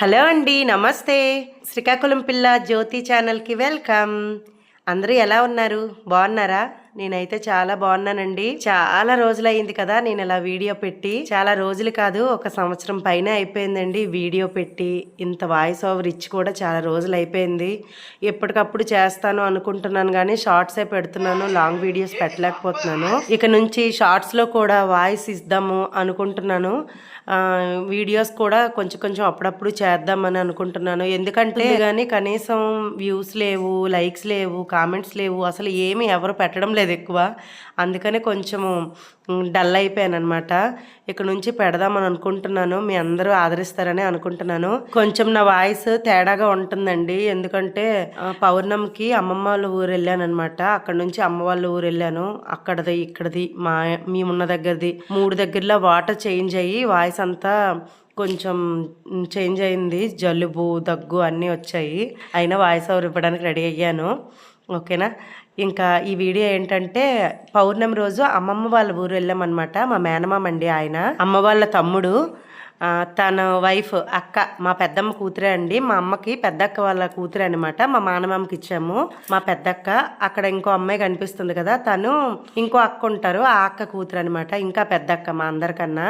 Hello అండి నమస్తే. శ్రీకాకుళం పిల్ల జ్యోతి ఛానల్కి వెల్కమ్. అందరూ ఎలా ఉన్నారు? బాగున్నారా? నేనైతే చాలా బాగున్నానండి. చాలా రోజులు అయింది కదా నేను ఇలా వీడియో పెట్టి. చాలా రోజులు కాదు ఒక సంవత్సరం పైన అయిపోయిందండి వీడియో పెట్టి. ఇంత వాయిస్ ఓవర్ ఇచ్చి కూడా చాలా రోజులు అయిపోయింది ఎప్పటికప్పుడు చేస్తాను అనుకుంటున్నాను కానీ షార్ట్సే పెడుతున్నాను లాంగ్ వీడియోస్ పెట్టలేకపోతున్నాను. ఇక నుంచి షార్ట్స్లో కూడా వాయిస్ ఇద్దాము అనుకుంటున్నాను. వీడియోస్ కూడా కొంచెం కొంచెం అప్పుడప్పుడు చేద్దామని అనుకుంటున్నాను. ఎందుకంటే కానీ కనీసం వ్యూస్ లేవు లైక్స్ లేవు కామెంట్స్ లేవు అసలు ఏమి ఎవరు పెట్టడం లేదు ఎక్కువ. అందుకని కొంచెము డల్ అయిపోయాను అనమాట ఇక నుంచి పెడదామని అనుకుంటున్నాను. మీ అందరూ ఆదరిస్తారని అనుకుంటున్నాను. కొంచెం నా వాయిస్ తేడాగా ఉంటుందండి. ఎందుకంటే పౌర్ణమికి అమ్మమ్మ వాళ్ళ ఊరు వెళ్ళాను అనమాట అక్కడ నుంచి అమ్మ వాళ్ళ ఊరు వెళ్ళాను. అక్కడది ఇక్కడది మా మేమున్న దగ్గరది మూడు దగ్గరలో వాటర్ చేంజ్ అయ్యి వాయిస్ అంతా కొంచెం చేంజ్ అయింది. జలుబు దగ్గు అన్నీ వచ్చాయి. అయినా వాయిస్ ఓవర్ ఇవ్వడానికి రెడీ అయ్యాను. ఓకేనా? ఇంకా ఈ వీడియో ఏంటంటే పౌర్ణమి రోజు అమ్మమ్మ వాళ్ళ ఊరు వెళ్ళామన్నమాట. మా మేనమామ అండి ఆయన. అమ్మ వాళ్ళ తమ్ముడు. తన వైఫ్ అక్క మా పెద్దమ్మ కూతురే అండి. మా అమ్మకి పెద్దక్క వాళ్ళ కూతురే అనమాట మా మానమామకి ఇచ్చాము. మా పెద్దక్క అక్కడ ఇంకో అమ్మాయి కనిపిస్తుంది కదా తను ఇంకో అక్క ఉంటారు. ఆ అక్క కూతురు అనమాట ఇంకా పెద్దక్క మా అందరికన్నా.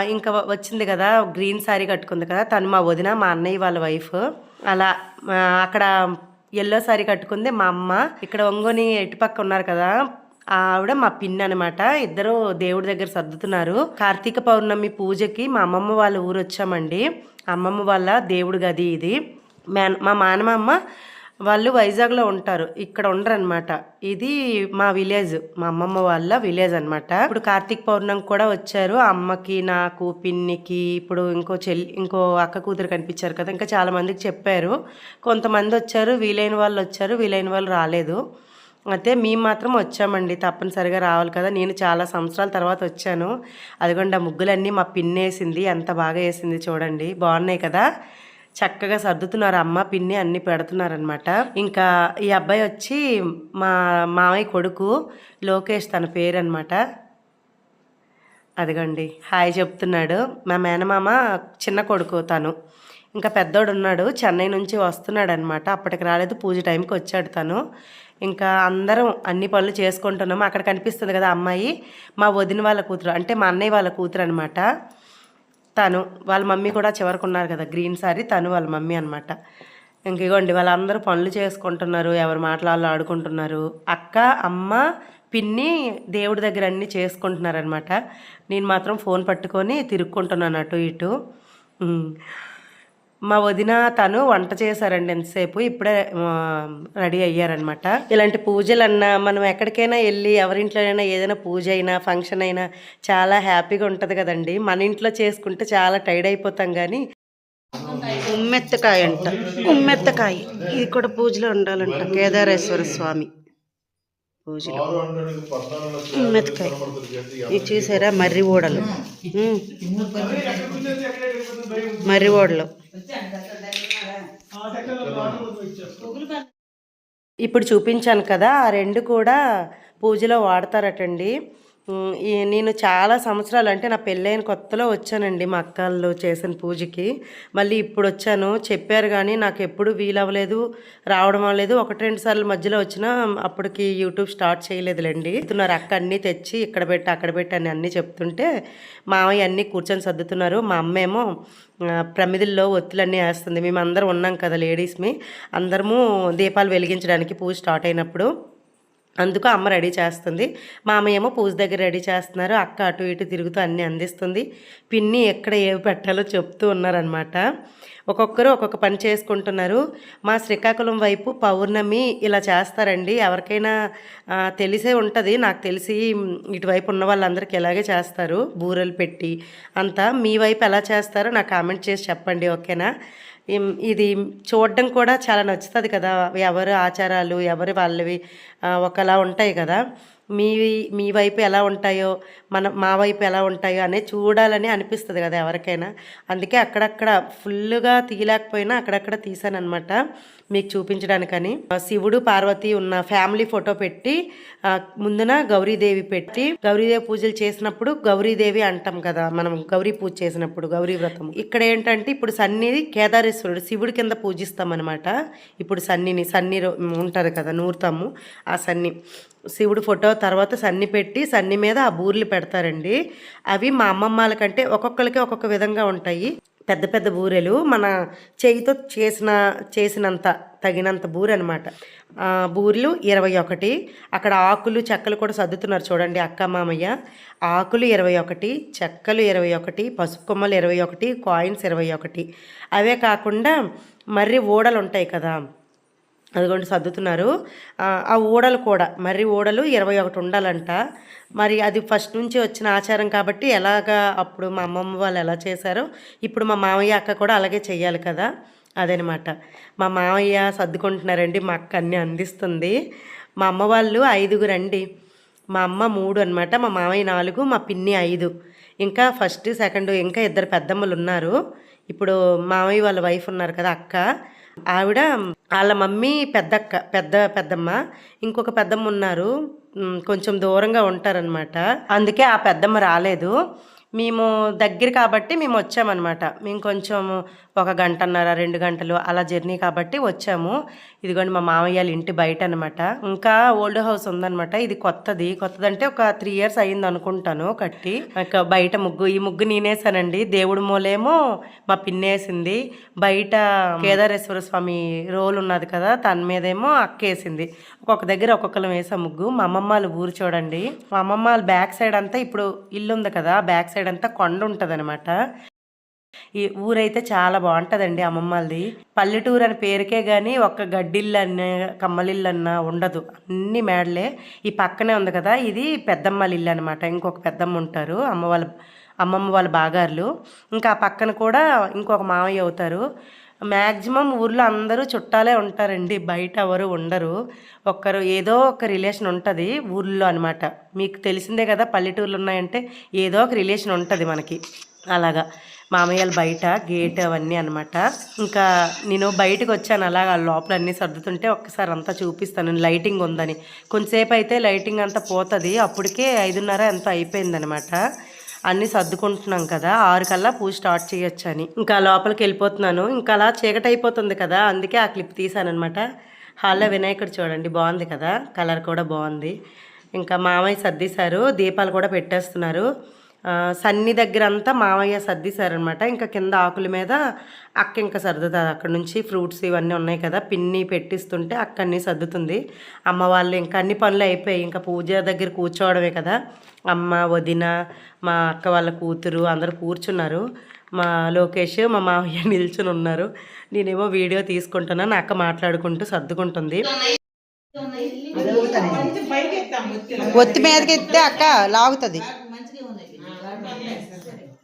ఇంకా వచ్చింది కదా గ్రీన్ శారీ కట్టుకుంది కదా తను మా వదిన మా అన్నయ్య వాళ్ళ వైఫ్. అలా అక్కడ ఎల్లో శారీ కట్టుకుంది మా అమ్మ. ఇక్కడ ఒంగోని ఎటుపక్క ఉన్నారు కదా ఆవిడ మా పిన్ అనమాట ఇద్దరు దేవుడి దగ్గర సర్దుతున్నారు. కార్తీక పౌర్ణమి పూజకి మా అమ్మమ్మ వాళ్ళ ఊరు వచ్చామండి. అమ్మమ్మ వాళ్ళ దేవుడి గది ఇది. మా- మా మానమమ్మ వాళ్ళు వైజాగ్లో ఉంటారు. ఇక్కడ ఉండరు అనమాట ఇది మా విలేజ్. మా అమ్మమ్మ వాళ్ళ విలేజ్ అన్నమాట. ఇప్పుడు కార్తీక పౌర్ణమి కూడా వచ్చారు. అమ్మకి నాకు పిన్నికి ఇప్పుడు ఇంకో చెల్లి ఇంకో అక్క కూతురు కనిపించారు కదా. ఇంకా చాలా మందికి చెప్పారు. కొంతమంది వచ్చారు వీలైన వాళ్ళు వచ్చారు వీలైన వాళ్ళు రాలేదు. అయితే మేము మాత్రం వచ్చామండి. తప్పనిసరిగా రావాలి కదా. నేను చాలా సంవత్సరాల తర్వాత వచ్చాను. అదిగోండి ఆ ముగ్గులన్నీ మా పిన్ని వేసింది ఎంత బాగా వేసింది చూడండి. బాగున్నాయి కదా. చక్కగా సర్దుతున్నారు. అమ్మ పిన్ని అన్ని పెడుతున్నారనమాట ఇంకా ఈ అబ్బాయి వచ్చి మా మామయ్య కొడుకు లోకేష్ తన పేరు అనమాట అదిగండి హాయ్ చెప్తున్నాడు. మా మేనమామ చిన్న కొడుకు తను. ఇంకా పెద్దోడు ఉన్నాడు చెన్నై నుంచి వస్తున్నాడు అనమాట అప్పటికి రాలేదు పూజ టైంకి వచ్చాడు తను. ఇంకా అందరం అన్ని పనులు చేసుకుంటున్నాము. అక్కడ కనిపిస్తుంది కదా అమ్మాయి మా వదిన వాళ్ళ కూతురు అంటే మా అన్నయ్య వాళ్ళ కూతురు అనమాట తను వాళ్ళ మమ్మీ కూడా చివరికి ఉన్నారు కదా గ్రీన్ సారీ తను వాళ్ళ మమ్మీ అనమాట ఇంక ఇగోండి వాళ్ళందరూ పనులు చేసుకుంటున్నారు ఎవరు మాట్లాడాలో ఆడుకుంటున్నారు. అక్క అమ్మ పిన్ని దేవుడి దగ్గర అన్నీ చేసుకుంటున్నారనమాట నేను మాత్రం ఫోన్ పట్టుకొని తిరుక్కుంటున్నాను అటు ఇటు. మా వదిన తను వంట చేశారండి ఎంతసేపు ఇప్పుడే రెడీ అయ్యారనమాట ఇలాంటి పూజలన్నా మనం ఎక్కడికైనా వెళ్ళి ఎవరింట్లోనైనా ఏదైనా పూజ అయినా ఫంక్షన్ అయినా చాలా హ్యాపీగా ఉంటుంది కదండి. మన ఇంట్లో చేసుకుంటే చాలా టైర్డ్ అయిపోతాం కానీ ఉమ్మెత్తకాయ అంట ఉమ్మెత్తకాయ. ఇది కూడా పూజలో ఉండాలంట. కేదారేశ్వర స్వామి. పూజలో. ఉమ్మెత్తకాయ ఇది చూసారా? మర్రి ఓడలు. మర్రి ఓడలు. ఇప్పుడు చూపించాను కదా ఆ రెండు కూడా పూజలో వాడతారటండి. నేను చాలా సంవత్సరాలు అంటే నా పెళ్ళైన కొత్తలో వచ్చానండి మా అక్కలు చేసిన పూజకి. మళ్ళీ ఇప్పుడు వచ్చాను. చెప్పారు కానీ నాకు ఎప్పుడు వీలవ్వలేదు రావడం అవ్వలేదు. ఒకటి రెండు సార్లు మధ్యలో వచ్చినా అప్పటికి యూట్యూబ్ స్టార్ట్ చేయలేదులేండి. చెప్తున్నారు అక్క అన్నీ తెచ్చి ఇక్కడ పెట్టి అక్కడ పెట్టి అని అన్నీ చెప్తుంటే మామయ్య అన్నీ కూర్చొని సర్దుతున్నారు. మా అమ్మేమో ప్రమిదిల్లో ఒత్తులన్నీ వేస్తుంది. మేము ఉన్నాం కదా లేడీస్మి అందరము దీపాలు వెలిగించడానికి పూజ స్టార్ట్ అయినప్పుడు. అందుకు అమ్మ రెడీ చేస్తుంది. మామయ్య ఏమో పూజ దగ్గర రెడీ చేస్తున్నారు. అక్క అటు ఇటు తిరుగుతూ అన్నీ అందిస్తుంది. పిన్ని ఎక్కడ ఏవి పెట్టాలో చెప్తూ ఉన్నారనమాట ఒక్కొక్కరు ఒక్కొక్క పని చేసుకుంటున్నారు. మా శ్రీకాకుళం వైపు పౌర్ణమి ఇలా చేస్తారండి. ఎవరికైనా తెలిసే ఉంటుంది. నాకు తెలిసి ఇటువైపు ఉన్న వాళ్ళందరికీ ఇలాగే చేస్తారు. బూరెలు పెట్టి అంతా. మీ వైపు ఎలా చేస్తారో నాకు కామెంట్ చేసి చెప్పండి ఓకేనా? ఇది చూడడం కూడా చాలా నచ్చుతుంది కదా. ఎవరి ఆచారాలు ఎవరి వాళ్ళవి ఒకలా ఉంటాయి కదా. మీ మీ వైపు ఎలా ఉంటాయో మన మా వైపు ఎలా ఉంటాయో అనేది చూడాలని అనిపిస్తుంది కదా ఎవరికైనా. అందుకే అక్కడక్కడ ఫుల్గా తీయలేకపోయినా అక్కడక్కడ తీసాను అనమాట మీకు చూపించడానికని. శివుడు పార్వతి ఉన్న ఫ్యామిలీ ఫోటో పెట్టి ముందున గౌరీదేవి పెట్టి గౌరీదేవి పూజలు చేసినప్పుడు గౌరీదేవి అంటాం కదా మనం గౌరీ పూజ చేసినప్పుడు గౌరీ వ్రతం ఇక్కడ ఏంటంటే ఇప్పుడు సన్నిది కేదారేశ్వరుడు శివుడి కింద పూజిస్తాం అనమాట ఇప్పుడు సన్నిని సన్ని రో- ఉంటారు కదా నూరుతాము. ఆ సన్ని శివుడు ఫోటో తర్వాత సన్ని పెట్టి సన్ని మీద ఆ బూర్లు పెడతారండి. అవి మా అమ్మమ్మల కంటే ఒక్కొక్కరికి ఒక్కొక్క విధంగా ఉంటాయి. పెద్ద పెద్ద బూరెలు మన చేయితో చేసిన చేసినంత తగినంత బూరె అనమాట బూరెలు ఇరవై ఒకటి. అక్కడ ఆకులు చెక్కలు కూడా సర్దుతున్నారు చూడండి అక్క మామయ్య. ఆకులు ఇరవై ఒకటి చెక్కలు ఇరవై ఒకటి పసుపు కొమ్మలు ఇరవై ఒకటి కాయిన్స్ ఇరవై ఒకటి. అవే కాకుండా మర్రి ఓడలు ఉంటాయి కదా. అదిగోండి సర్దుతున్నారు. ఆ, ఊడలు కూడా. మర్రి ఊడలు ఇరవై ఒకటి ఉండాలంట. మరి అది ఫస్ట్ నుంచి వచ్చిన ఆచారం కాబట్టి ఎలాగా అప్పుడు మా అమ్మమ్మ వాళ్ళు ఎలా చేశారో ఇప్పుడు మా మామయ్య అక్క కూడా అలాగే చెయ్యాలి కదా. అదనమాట. మా మామయ్య సర్దుకుంటున్నారండి మా అక్క అన్నీ అందిస్తుంది. మా అమ్మ వాళ్ళు ఐదుగురండి మా అమ్మ మూడు అనమాట మా మామయ్య నాలుగు మా పిన్ని ఐదు. ఇంకా ఫస్ట్ సెకండ్ ఇంకా ఇద్దరు పెద్దమ్మలు ఉన్నారు. ఇప్పుడు మామయ్య వాళ్ళ వైఫ్ ఉన్నారు కదా అక్క. ఆవిడ వాళ్ళ మమ్మీ పెద్దక్క పెద్ద పెద్దమ్మ ఇంకొక పెద్దమ్మ ఉన్నారు. కొంచెం దూరంగా ఉంటారనమాట అందుకే ఆ పెద్దమ్మ రాలేదు. మేము దగ్గర కాబట్టి మేము వచ్చామన్నమాట. మేము కొంచెం ఒక గంటన్నర రెండు గంటలు అలా జర్నీ కాబట్టి వచ్చాము. ఇదిగోండి మా మామయ్య వాళ్ళ ఇంటి బయట అనమాట ఇంకా ఓల్డ్ హౌస్ ఉందనమాట ఇది కొత్తది. కొత్తదంటే ఒక త్రీ ఇయర్స్ అయింది అనుకుంటాను కట్టి. ఇంకా బయట ముగ్గు ఈ ముగ్గు నేనేసానండి. దేవుడి మూలేమో మా పిన్నేసింది. బయట కేదారేశ్వర స్వామి రోల్ ఉన్నది కదా తన మీదేమో అక్కేసింది. ఒక్కొక్క దగ్గర ఒక్కొక్కరు వేసా ముగ్గు. మా అమ్మమ్మ వాళ్ళ ఊరు చూడండి. మా అమ్మమ్మ వాళ్ళ బ్యాక్ సైడ్ అంతా ఇప్పుడు ఇల్లు ఉంది కదా బ్యాక్ సైడ్ అంతా కొండ ఉంటుంది ఈ ఊరైతే చాలా బాగుంటుందండి అమ్మమ్మలది. పల్లెటూరు అని పేరుకే కానీ ఒక్క గడ్డిల్లు అన్న కమ్మలిల్లు అన్న ఉండదు. అన్ని మేడలే. ఈ పక్కనే ఉంది కదా ఇది పెద్దమ్మల ఇల్లు అనమాట ఇంకొక పెద్దమ్మ ఉంటారు అమ్మ వాళ్ళ అమ్మమ్మ వాళ్ళ బాగారులు. ఇంకా ఆ పక్కన కూడా ఇంకొక మావయ్య అవుతారు. మ్యాక్సిమం ఊర్లో అందరూ చుట్టాలే ఉంటారండి. బయట ఎవరు ఉండరు. ఒక్కరు ఏదో ఒక రిలేషన్ ఉంటుంది ఊర్లో అనమాట మీకు తెలిసిందే కదా పల్లెటూర్లు ఉన్నాయంటే ఏదో ఒక రిలేషన్ ఉంటుంది మనకి. అలాగా. మామయ్యలు బయట గేట్ అవన్నీ అనమాట ఇంకా నేను బయటకు వచ్చాను అలాగా. లోపల అన్నీ సర్దుతుంటే ఒక్కసారి అంతా చూపిస్తాను. లైటింగ్ ఉందని. కొంతసేపు అయితే లైటింగ్ అంతా పోతుంది. అప్పటికే ఐదున్నర ఎంతో అయిపోయిందనమాట అన్నీ సర్దుకుంటున్నాం కదా ఆరు కల్లా పూజ స్టార్ట్ చేయొచ్చు అని ఇంకా లోపలికి వెళ్ళిపోతున్నాను. ఇంకా అలా చీకటి అయిపోతుంది కదా అందుకే ఆ క్లిప్ తీసానమాట హాల్లో వినాయకుడు చూడండి బాగుంది కదా కలర్ కూడా బాగుంది. ఇంకా మామయ్య సర్దిశారు దీపాలు కూడా పెట్టేస్తున్నారు. సన్ని దగ్గర అంతా మామయ్య సర్దీశారనమాట ఇంకా కింద ఆకుల మీద అక్క ఇంకా సర్దుతుంది అక్కడ నుంచి ఫ్రూట్స్ ఇవన్నీ ఉన్నాయి కదా పిన్ని పెట్టిస్తుంటే అక్క అన్నీ సర్దుతుంది. అమ్మ వాళ్ళు ఇంకా అన్ని పనులు అయిపోయాయి. ఇంకా పూజ దగ్గర కూర్చోవడమే కదా. అమ్మ వదిన మా అక్క వాళ్ళ కూతురు అందరూ కూర్చున్నారు. మా లోకేష్ మా మామయ్య నిల్చుని ఉన్నారు. నేనేమో వీడియో తీసుకుంటున్నాను అక్క మాట్లాడుకుంటూ సర్దుకుంటుంది. ఒత్తి మీదకి ఎత్తే అక్క లాగుతుంది.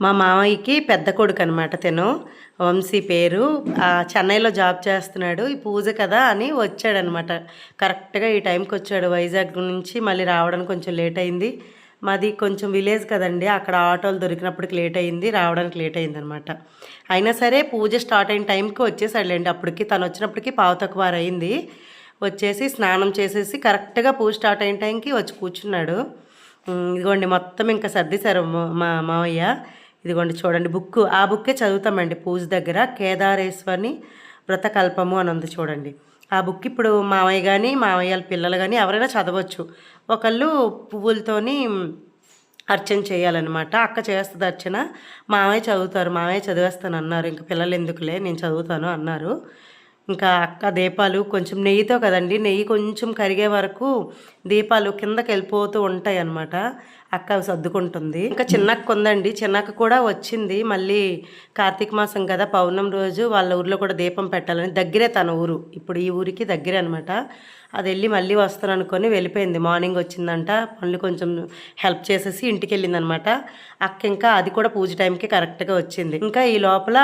మా మామయ్యకి పెద్ద కొడుకు అనమాట తను. వంశీ పేరు. చెన్నైలో జాబ్ చేస్తున్నాడు. ఈ పూజ కదా అని వచ్చాడనమాట కరెక్ట్గా ఈ టైంకి వచ్చాడు. వైజాగ్ నుంచి మళ్ళీ రావడానికి కొంచెం లేట్ అయింది. మాది కొంచెం విలేజ్ కదండి. అక్కడ ఆటోలు దొరికినప్పటికి లేట్ అయింది. రావడానికి లేట్ అయింది అనమాట అయినా సరే పూజ స్టార్ట్ అయిన టైంకి వచ్చేసాడులేండి. అప్పటికి తను వచ్చినప్పటికి పావు తక్కువ అయింది. వచ్చేసి స్నానం చేసేసి కరెక్ట్గా పూజ స్టార్ట్ అయిన టైంకి వచ్చి కూర్చున్నాడు. ఇదిగోండి మొత్తం ఇంకా సర్దిశారు మా- మా మావయ్య ఇదిగోండి చూడండి బుక్ ఆ బుక్కే చదువుతామండి. పూజ దగ్గర కేదారేశ్వరిని వ్రతకల్పము అని ఉంది చూడండి. ఆ బుక్ ఇప్పుడు మావయ్య కానీ మావయ్య వాళ్ళ పిల్లలు కానీ ఎవరైనా చదవచ్చు. ఒకళ్ళు పువ్వులతోని అర్చన చేయాలన్నమాట. అక్క చేస్తుంది అర్చన మావయ్య చదువుతారు మావయ్య చదివేస్తాను అన్నారు. ఇంకా పిల్లలు ఎందుకులే నేను చదువుతాను అన్నారు. ఇంకా అక్క దీపాలు కొంచెం నెయ్యితో కదండి నెయ్యి కొంచెం కరిగే వరకు దీపాలు కిందకి వెళ్ళిపోతూ ఉంటాయి అన్నమాట అక్క సర్దుకుంటుంది. ఇంకా చిన్నక్క ఉందండి. చిన్నక్క కూడా వచ్చింది. మళ్ళీ కార్తీక మాసం కదా పౌర్ణమి రోజు వాళ్ళ ఊర్లో కూడా దీపం పెట్టాలని దగ్గరే తన ఊరు. ఇప్పుడు ఈ ఊరికి దగ్గరే అనమాట అది వెళ్ళి మళ్ళీ వస్తాను అనుకొని వెళ్ళిపోయింది. మార్నింగ్ వచ్చిందంట. పనులు కొంచెం హెల్ప్ చేసేసి ఇంటికి వెళ్ళిందనమాట అక్క ఇంకా అది కూడా పూజ టైంకి కరెక్ట్గా వచ్చింది. ఇంకా ఈ లోపల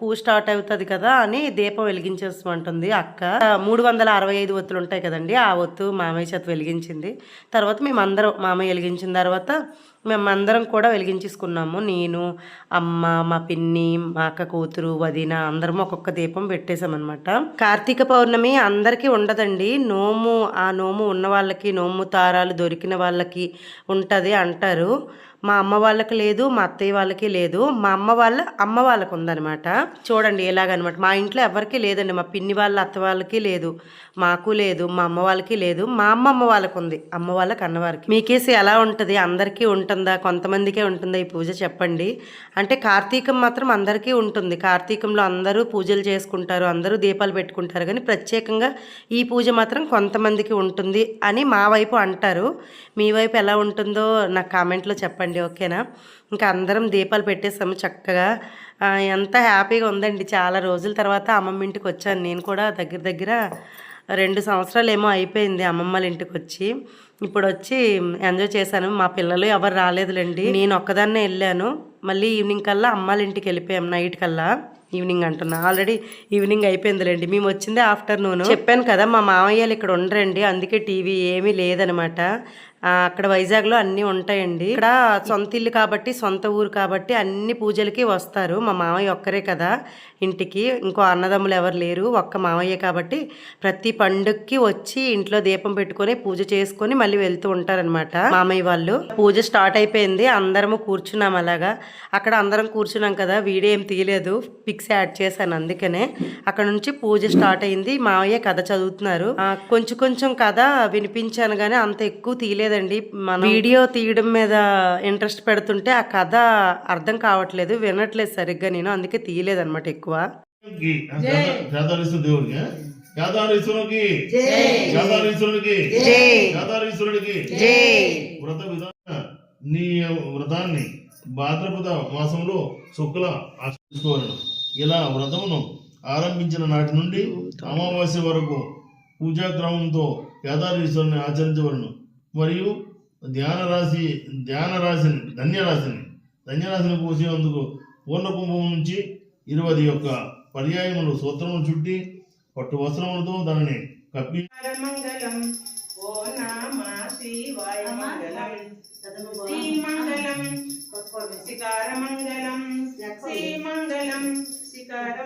పూజ స్టార్ట్ అవుతుంది కదా అని దీపం వెలిగించేసమంటుంది అక్క. మూడు వందల అరవై ఐదు ఒత్తులు ఉంటాయి కదండి ఆ ఒత్తు మామయ్య చేత వెలిగించింది. తర్వాత మేమందరం మామయ్య వెలిగించిన తర్వాత మేమందరం కూడా వెలిగించేసుకున్నాము. నేను అమ్మ మా పిన్ని మా అక్క కూతురు వదిన అందరం ఒక్కొక్క దీపం పెట్టేశామన్నమాట కార్తీక పౌర్ణమి అందరికీ ఉండదండి. నోము ఆ నోము ఉన్న వాళ్ళకి నోము తారాలు దొరికిన వాళ్ళకి ఉంటుంది అంటారు. మా అమ్మ వాళ్ళకి లేదు మా అత్తయ్య వాళ్ళకి లేదు. మా అమ్మ వాళ్ళ అమ్మ వాళ్ళకు ఉందన్నమాట. చూడండి ఎలాగనమాట. మా ఇంట్లో ఎవరికీ లేదండి. మా పిన్ని వాళ్ళ అత్త వాళ్ళకి లేదు మాకు లేదు మా అమ్మ వాళ్ళకి లేదు. మా అమ్మమ్మ వాళ్ళకు ఉంది. అమ్మ వాళ్ళకి అన్నవారికి మీకేసి ఎలా ఉంటుంది? అందరికీ ఉంటుందా? కొంతమందికే ఉంటుందా? ఈ పూజ చెప్పండి. అంటే కార్తీకం మాత్రం అందరికీ ఉంటుంది. కార్తీకంలో అందరూ పూజలు చేసుకుంటారు అందరూ దీపాలు పెట్టుకుంటారు. కానీ ప్రత్యేకంగా ఈ పూజ మాత్రం కొంతమందికి ఉంటుంది అని మా వైపు అంటారు. మీ వైపు ఎలా ఉంటుందో నాకు కామెంట్లో చెప్పండి. ఓకేనా? ఇంకా అందరం దీపాలు పెట్టేసాము చక్కగా. ఎంత హ్యాపీగా ఉందండి. చాలా రోజుల తర్వాత అమ్మమ్మ ఇంటికి వచ్చాను. నేను కూడా దగ్గర దగ్గర రెండు సంవత్సరాలు ఏమో అయిపోయింది అమ్మమ్మ వాళ్ళ ఇంటికి వచ్చి ఇప్పుడు వచ్చి ఎంజాయ్ చేశాను. మా పిల్లలు ఎవరు రాలేదులేండి. నేను ఒక్కదాన్నే వెళ్ళాను. మళ్ళీ ఈవినింగ్ కల్లా అమ్మాల ఇంటికి వెళ్ళిపోయాం నైట్ కల్లా. ఈవినింగ్ అంటున్నా. ఆల్రెడీ ఈవినింగ్ అయిపోయిందిలేండి. మేము వచ్చిందే ఆఫ్టర్నూన్. చెప్పాను కదా మా మామయ్యలు ఇక్కడ ఉండరండి. అందుకే టీవీ ఏమీ లేదనమాట. అక్కడ వైజాగ్లో అన్నీ ఉంటాయండి. ఇక్కడ సొంత ఇల్లు కాబట్టి సొంత ఊరు కాబట్టి అన్ని పూజలకి వస్తారు. మా మామయ్య ఒక్కరే కదా. ఇంటికి ఇంకో అన్నదమ్ములు ఎవరు లేరు ఒక్క మామయ్య కాబట్టి ప్రతి పండుగకి వచ్చి ఇంట్లో దీపం పెట్టుకొని పూజ చేసుకొని మళ్ళీ వెళ్తూ ఉంటారనమాట మామయ్య వాళ్ళు. పూజ స్టార్ట్ అయిపోయింది అందరము కూర్చున్నాం అలాగా. అక్కడ అందరం కూర్చున్నాం కదా వీడియో ఏం తీయలేదు పిక్స్ యాడ్ చేశాను అందుకనే. అక్కడ నుంచి పూజ స్టార్ట్ అయింది మామయ్య కథ చదువుతున్నారు. కొంచెం కొంచెం కథ వినిపించాను కానీ అంత ఎక్కువ తీయలేదండి. మన వీడియో తీయడం మీద ఇంట్రెస్ట్ పెడుతుంటే ఆ కథ అర్థం కావట్లేదు వినట్లేదు సరిగ్గా నేను అందుకే తీయలేదు అనమాట ఎక్కువ దేవుడికి వ్రత విధాన నీ వ్రతాన్ని భాద్రపద మాసంలో శుక్ల ఆచరించుకోవాలను ఇలా వ్రతమును ఆరంభించిన నాటి నుండి అమావాస్య వరకు పూజాక్రమంతో కేదారేశ్వరుని ఆచరించవలను. మరియు ధ్యాన రాశి ధ్యాన రాశిని ధన్యరాశిని ధన్యరాశిని పోసేందుకు పూర్ణ కుంభం నుంచి ఇరవై యొక్క పర్యాయములు సూత్రములు చుట్టి పట్టు వస్త్రములతో దానిని కప్పి మంగళం.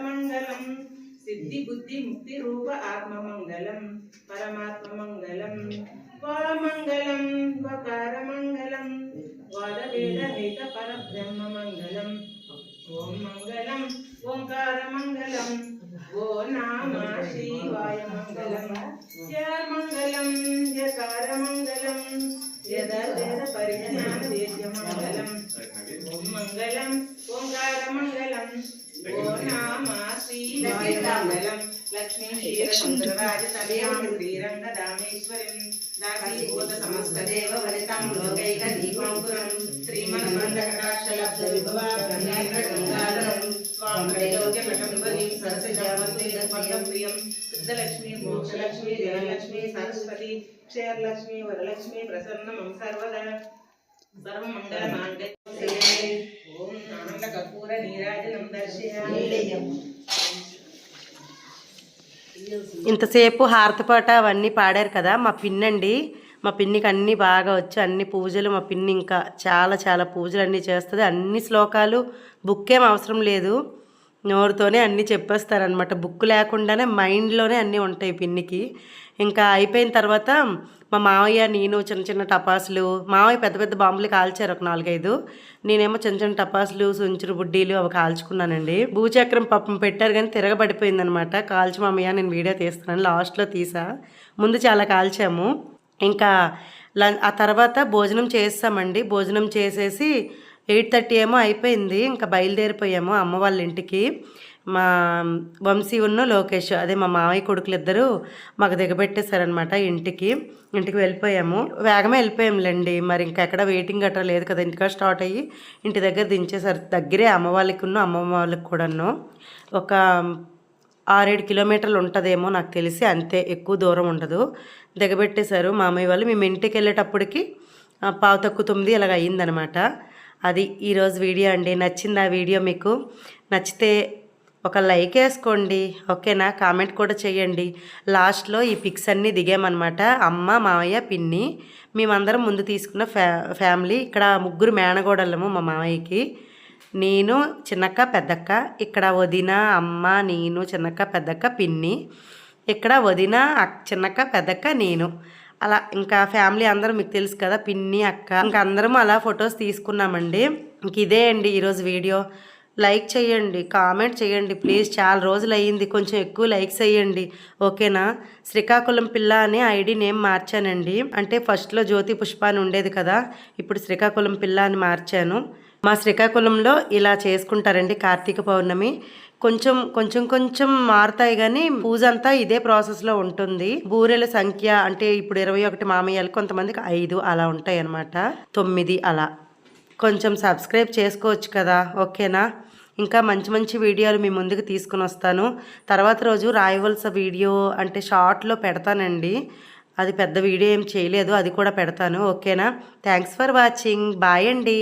మంగళం సిద్ధి బుద్ధి ముక్తి రూప ఆత్మమంగళం. పరమాత్మ మంగళం వామంగళం వకారమంగళం. వాదవేద వేద మంగళం ఓం మంగళం ఓంకార మంగళం ఓ నామ శివాయ మంగళం జయ మంగళం జకార మంగళం యద వేద పరిజ్ఞాన వేద్య మంగళం ఓం మంగళం లక్ష్మీ దాసీభూత సమస్త వనితాం లోకైక దీపాంకురం శ్రీమన్మండకటాక్షలబ్ధ విభవా బ్రహ్మేంద్ర గంగాధరం స్వాం త్రైలోక్య పటంబరీం ప్రియం సిద్ధలక్ష్మి మోక్షలక్ష్మి జనలక్ష్మి సరస్వతి వరలక్ష్మి ప్రసన్నమం సర్వదా ఓం ఆనంద కపూర నీరాజనం దర్శయామి ఇంతసేపు హారతిపాట అవన్నీ పాడారు కదా మా పిన్నండి. మా పిన్నికి అన్నీ బాగా వచ్చు అన్ని పూజలు మా పిన్ని ఇంకా చాలా చాలా పూజలు అన్నీ చేస్తుంది. అన్ని శ్లోకాలు బుక్ ఏం అవసరం లేదు. నోరుతోనే అన్నీ చెప్పేస్తారనమాట బుక్ లేకుండానే మైండ్లోనే అన్నీ ఉంటాయి పిన్నికి. ఇంకా అయిపోయిన తర్వాత మా మావయ్య నేను చిన్న చిన్న టపాసులు మావయ్య పెద్ద పెద్ద బాంబులు కాల్చారు ఒక నాలుగైదు. నేనేమో చిన్న చిన్న టపాసులు సుంచురు బుడ్డీలు అవి కాల్చుకున్నానండి. భూచక్రం పప్పం పెట్టారు కానీ తిరగబడిపోయింది అనమాట కాల్చి మామయ్య నేను వీడియో తీస్తున్నాను. లాస్ట్లో తీసా. ముందు చాలా కాల్చాము. ఇంకా ఆ తర్వాత భోజనం చేస్తామండి. భోజనం చేసేసి ఎయిట్ థర్టీ ఏమో అయిపోయింది. ఇంకా బయలుదేరిపోయాము అమ్మ వాళ్ళ ఇంటికి. మా వంశీ ఉన్న లోకేష్ అదే మా మామయ్య కొడుకులు ఇద్దరు మాకు దిగబెట్టేశారనమాట ఇంటికి. ఇంటికి వెళ్ళిపోయాము. వేగమే వెళ్ళిపోయాంలేండి మరి ఇంకెక్కడ వెయిటింగ్ గట్రా లేదు కదా ఇంటికా స్టార్ట్ అయ్యి ఇంటి దగ్గర దించేశారు. దగ్గరే అమ్మవాళ్ళకి ఉన్న అమ్మమ్మ వాళ్ళకి కూడాను. ఒక ఆరేడు కిలోమీటర్లు ఉంటుందేమో నాకు తెలిసి అంతే. ఎక్కువ దూరం ఉండదు. దిగబెట్టేశారు మామయ్య వాళ్ళు. మేము ఇంటికి వెళ్ళేటప్పటికి పావు తక్కువ తొమ్మిది ఇలాగ అయ్యిందనమాట అది ఈరోజు వీడియో అండి. నచ్చింది ఆ వీడియో మీకు? నచ్చితే ఒక లైక్ వేసుకోండి. ఓకేనా? కామెంట్ కూడా చేయండి. లాస్ట్లో ఈ పిక్స్ అన్నీ దిగామన్నమాట. అమ్మ మామయ్య పిన్ని మేమందరం ముందు తీసుకున్న ఫ్యా ఫ్యామిలీ ఇక్కడ ముగ్గురు మేనగోడళ్ళము మా మామయ్యకి నేను చిన్నక్క పెద్దక్క ఇక్కడ వదిన అమ్మ నేను చిన్నక్క పెద్దక్క పిన్ని ఇక్కడ వదిన అక్- చిన్నక్క పెద్దక్క నేను. అలా ఇంకా ఫ్యామిలీ అందరూ మీకు తెలుసు కదా పిన్ని అక్క. ఇంకా అందరం అలా ఫొటోస్ తీసుకున్నామండి. ఇంక ఇదే అండి ఈరోజు వీడియో. లైక్ చేయండి కామెంట్ చేయండి ప్లీజ్. చాలా రోజులు అయ్యింది కొంచెం ఎక్కువ లైక్స్ అయ్యండి ఓకేనా? శ్రీకాకుళం పిల్ల అని ఐడి నేమ్ మార్చానండి. అంటే ఫస్ట్లో జ్యోతి పుష్ప అని ఉండేది కదా ఇప్పుడు శ్రీకాకుళం పిల్ల అని మార్చాను. మా శ్రీకాకుళంలో ఇలా చేసుకుంటారండి కార్తీక పౌర్ణమి. కొంచెం కొంచెం కొంచెం మారుతాయి కానీ పూజ అంతా ఇదే ప్రాసెస్లో ఉంటుంది. బూరెల సంఖ్య అంటే ఇప్పుడు ఇరవై ఒకటి మామయ్యాలు కొంతమందికి ఐదు అలా ఉంటాయి అన్నమాట తొమ్మిది అలా. కొంచెం సబ్స్క్రైబ్ చేసుకోవచ్చు కదా ఓకేనా? ఇంకా మంచి మంచి వీడియోలు మీ ముందుకు తీసుకుని వస్తాను. తర్వాత రోజు రాయవలస వీడియో అంటే షార్ట్లో పెడతానండి. అది పెద్ద వీడియో ఏం చేయలేదు అది కూడా పెడతాను ఓకేనా? థ్యాంక్స్ ఫర్ వాచింగ్ బాయ్ అండి.